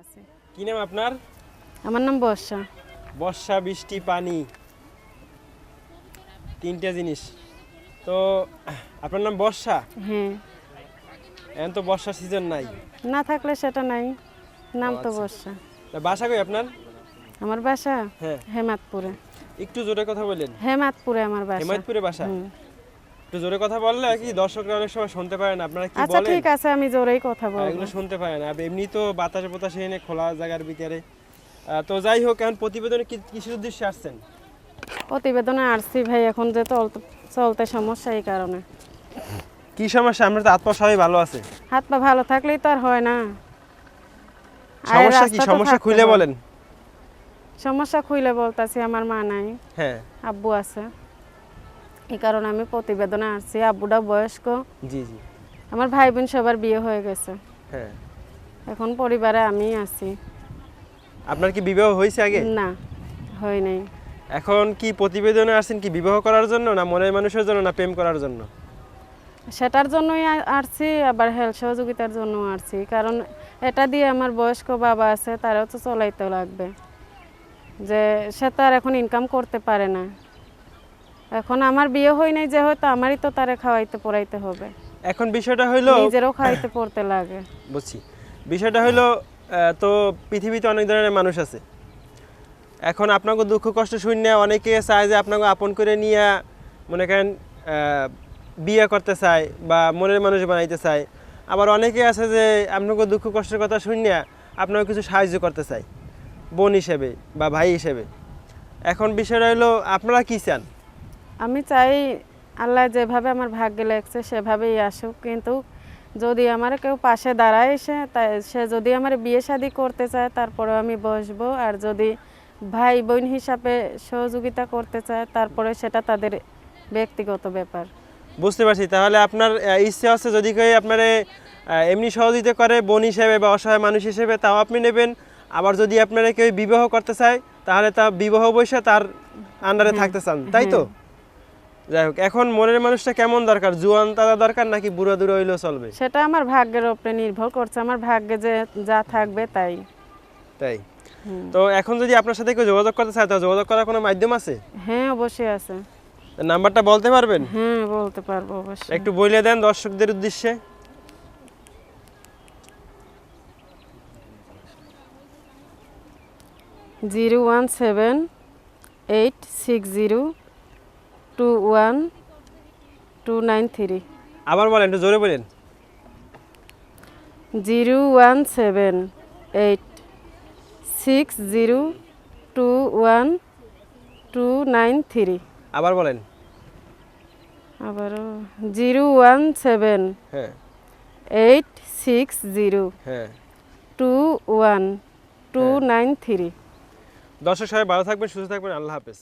আছে। কি নাম আপনার? আমার নাম বর্ষা। বর্ষা বৃষ্টি পানি। তিনটা জিনিস। তো আপনার নাম বর্ষা? হ্যাঁ এখন তো বর্ষা সিজন নাই। না থাকলে সেটা নাই। নাম তো আচ্ছা। বর্ষা। বাসা কই আপনার? আমার বাসা হ্যাঁ। হেমাতপুরে একটু জোরে কথা বলেন। হেমাতপুরে আমার বাসা। হেমায়তপুরে বাসা? হুম। একটু জোরে কথা বললে কি দর্শকরা অনেক সময় শুনতে পারেন আপনারা কি আচ্ছা ঠিক আছে আমি জোরেই কথা বলব এগুলো শুনতে পারেন আর এমনি তো বাতাসে বাতাসে এনে খোলা জায়গার ভিতরে। তো যাই হোক এখন প্রতিবেদনে কি কিসের উদ্দেশ্যে আসছেন? প্রতিবেদনে আসছি ভাই এখন যে চলতে সমস্যা এই কারণে। কি সমস্যা? আমরা তো আত্মা সবাই ভালো আছে। হাত পা ভালো থাকলেই তো আর হয় না। সমস্যা কি? সমস্যা খুলে বলেন। সমস্যা খুইলে বলতাছি আমার মা নাই। হ্যাঁ। আব্বু আছে। এই কারণে আমি প্রতিবেদনে আসছি। আব্বুটা বয়স্ক। জি জি। আমার ভাই বোন সবার বিয়ে হয়ে গেছে। হ্যাঁ। এখন পরিবারে আমি আছি। আপনার কি বিবাহ হয়েছে আগে? না হয় নাই। এখন কি প্রতিবেদনে আসছেন কি বিবাহ করার জন্য না মনের মানুষের জন্য না প্রেম করার জন্য? সেটার জন্যই আসছি আবার হেল্প সহযোগিতার জন্য আসছি। কারণ এটা দিয়ে আমার বয়স্ক বাবা আছে তারাও তো চলাইতে লাগবে। যে সে তো আর এখন ইনকাম করতে পারে না। এখন আমার বিয়ে হয় নাই যে হয়তো আমারই তো তারে খাওয়াইতে পড়াইতে হবে। এখন বিষয়টা হইল নিজেরও খাওয়াইতে পড়তে লাগে। বুঝছি। বিষয়টা হইল তো পৃথিবীতে অনেক ধরনের মানুষ আছে। এখন আপনাকে দুঃখ কষ্ট শুনে অনেকে চায় যে আপনাকে আপন করে নিয়ে মনে করেন বিয়ে করতে চায় বা মনের মানুষ বানাইতে চায়। আবার অনেকে আছে যে আপনাকে দুঃখ কষ্টের কথা শুনে আপনাকে কিছু সাহায্য করতে চায়। বোন হিসেবে বা ভাই হিসেবে। এখন বিষয়টা হলো আপনারা কি চান? আমি চাই আল্লাহ যেভাবে আমার ভাগ্যে লেগছে সেভাবেই আসুক। কিন্তু যদি আমার কেউ পাশে দাঁড়ায় সে তাই সে যদি আমার বিয়ে শাদি করতে চায় তারপরে আমি বসবো। আর যদি ভাই বোন হিসাবে সহযোগিতা করতে চায় তারপরে সেটা তাদের ব্যক্তিগত ব্যাপার। বুঝতে পারছি। তাহলে আপনার ইচ্ছে আছে যদি কেউ আপনার এমনি সহযোগিতা করে বোন হিসেবে বা অসহায় মানুষ হিসেবে তাও আপনি নেবেন। আবার যদি আপনারা কেউ বিবাহ করতে চায় তাহলে তা বিবাহ বসে তার আন্ডারে থাকতে চান। তাই তো? যাই হোক এখন মনের মানুষটা কেমন দরকার? জুয়ান তাজা দরকার নাকি বুড়া দূরে হইলেও চলবে? সেটা আমার ভাগ্যের উপরে নির্ভর করছে। আমার ভাগ্যে যে যা থাকবে তাই। তাই? তো এখন যদি আপনার সাথে কেউ যোগাযোগ করতে চায় তো যোগাযোগ করার কোনো মাধ্যম আছে? হ্যাঁ অবশ্যই আছে। নাম্বারটা বলতে পারবেন? হ্যাঁ বলতে পারব অবশ্যই। একটু বলে দেন দর্শকদের উদ্দেশ্যে। Zero one seven eight six zero two one two nine three আবার বলেন একটু জোরে বলেন। Zero one seven eight six zero two one two nine three আবার বলেন। আবারও। জিরো ওয়ান সেভেন হ্যাঁ। এইট সিক্স জিরো হ্যাঁ। Two one two nine three দর্শক সবাই ভালো থাকবেন সুস্থ থাকবেন আল্লাহ হাফেজ।